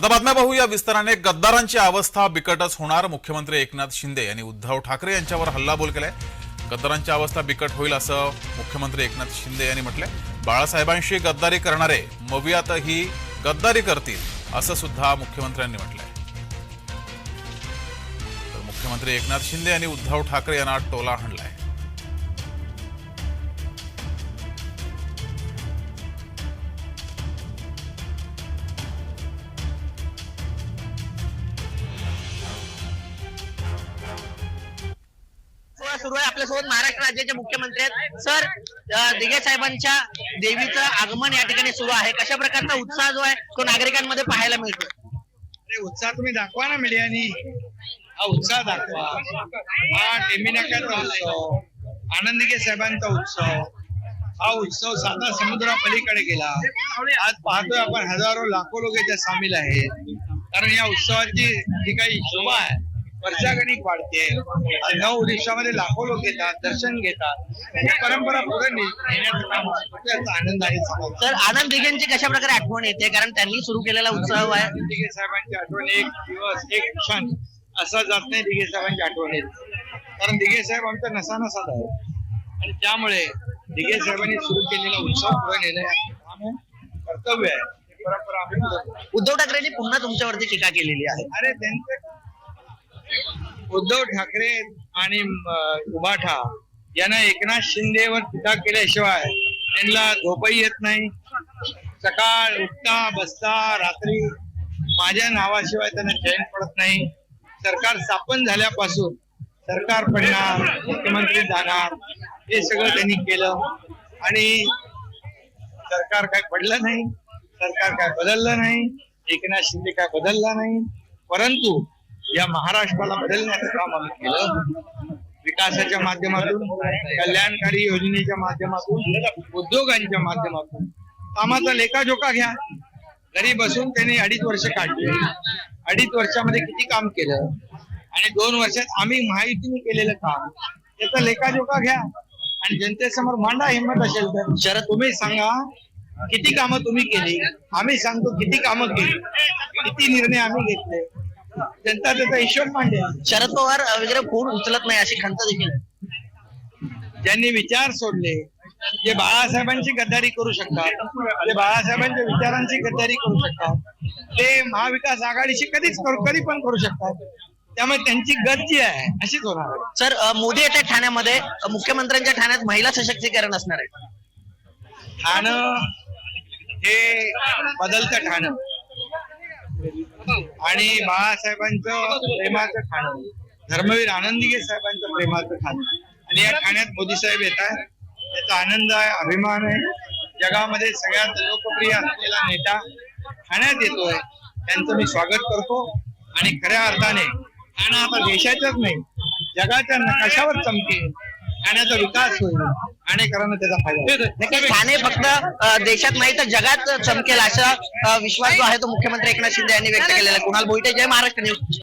आता बातम्या पाहूया. विस्ताराने गद्दारांची अवस्था बिकटच होणार. मुख्यमंत्री एकनाथ शिंदे यांनी उद्धव ठाकरे यांच्यावर हल्लाबोल केलाय. गद्दारांची अवस्था बिकट होईल असं मुख्यमंत्री एकनाथ शिंदे यांनी म्हटलंय. बाळासाहेबांशी गद्दारी करणारे मवियातही गद्दारी करतील असं सुद्धा मुख्यमंत्र्यांनी म्हटलंय. तर मुख्यमंत्री एकनाथ शिंदे यांनी उद्धव ठाकरे यांना टोला हाणलाय. सुरू आहे. आपल्यासोबत महाराष्ट्र राज्याचे मुख्यमंत्री आहेत. सर दिगे दिघे साहेबांच्या देवीचं आगमन या ठिकाणी सुरू आहे. कशा प्रकारचा उत्साह जो आहे तो नागरिकांमध्ये पाहायला मिळतो अरे उत्साह तुम्ही दाखवा ना मीडियानी. हा उत्साह दाखवा. हा टेमिनाक्याचा उत्सव. आनंदिके साहेबांचा उत्सव. हा उत्सव साधा समुद्रापलीकडे गेला. आज पाहतोय आपण हजारो लाखो लोक याच्यात सामील आहेत. कारण या उत्सवाची जी काही शोभा आहे वर्षागणिक वाढते. नऊ उडिशामध्ये लाखो लोक येतात दर्शन घेतात. ही परंपरा पुढे ने- नेण्याचं काम त्याचा आनंद आहे. तर आनंद दिघेंची कशा प्रकारे आठवण येते? कारण त्यांनी सुरू केलेला उत्सव आहे. दिघे साहेबांची आठवण एक दिवस एक क्षण. असा जात नाही दिघे साहेबांची आठवण येत. कारण दिघे साहेब आमचा नसा नसाच आहे. आणि त्यामुळे दिघे साहेबांनी सुरू केलेला उत्सव पुढे नेणं हे कर्तव्य आहे. परंपरा. उद्धव ठाकरेंनी पुन्हा तुमच्यावरती टीका केलेली आहे. अरे त्यांचे उद्धव ठाकरे आणि उभाठा यांना एकनाथ शिंदेवर टीका केल्याशिवाय त्यांना झोपही येत नाही. सकाळ उठता बसता रात्री माझ्या नावाशिवाय त्यांना चैन पडत नाही. सरकार स्थापन झाल्यापासून सरकार पडणार मुख्यमंत्री जाणार हे सगळं त्यांनी केलं. आणि सरकार काय पडलं नाही सरकार काय बदललं नाही एकनाथ शिंदे काय बदलला नाही. परंतु या महाराष्ट्राला बदलण्याचं काम आम्ही केलं. विकासाच्या माध्यमातून कल्याणकारी योजनेच्या माध्यमातून उद्योगांच्या माध्यमातून. कामाचा लेखाजोखा घ्या. घरी बसून त्यांनी अडीच वर्ष काढले. अडीच वर्षामध्ये किती काम केलं? आणि दोन वर्षात आम्ही माहितीने केलेलं काम. त्याचा लेखाजोखा घ्या. आणि जनतेसमोर मांडा हिंमत असेल तर. शरद तुम्ही सांगा किती कामं तुम्ही केली? आम्ही सांगतो किती कामं केली? किती निर्णय आम्ही घेतले? जनता त्याचा हिशोब मांडेल शरद पवार वगैरे फोन उचलत नाही अशी खंत देखील. ज्यांनी विचार सोडले जे बाळासाहेबांची गद्दारी करू शकतात जे बाळासाहेबांच्या विचारांची गद्दारी करू शकतात ते महाविकास आघाडीशी कधीच कधी पण करू शकतात त्यामुळे त्यांची गत जी आहे अशीच होणार. सर मोदी येत्या ठाण्यामध्ये मुख्यमंत्र्यांच्या ठाण्यात महिला सशक्तीकरण असणार आहे ठाणं हे बदलतं ठाणं आणि बाळासाहेबांचं प्रेमाचं खाणं. धर्मवीर आनंदीगे साहेबांचं प्रेमाचं खाणं. आणि या ठाण्यात मोदी साहेब येत आहेत त्याचा आनंद आहे अभिमान आहे. जगामध्ये सगळ्यात लोकप्रिय असलेला नेता ठाण्यात येतोय. त्यांचं मी स्वागत करतो. आणि खऱ्या अर्थाने ठाणा आता देशाच्याच नाही जगाच्या नकाशावर चमकेल? ठाण्याचा विकास होईल. ठाणेकरांना त्याचा फायदा होईल. ठाणे फक्त अ, देशात नाही तर जगात चमकेल असा अ, विश्वास जो आहे तो मुख्यमंत्री एकनाथ शिंदे यांनी व्यक्त केलेला आहे. कुणाल भोईटे जय महाराष्ट्र न्यूज.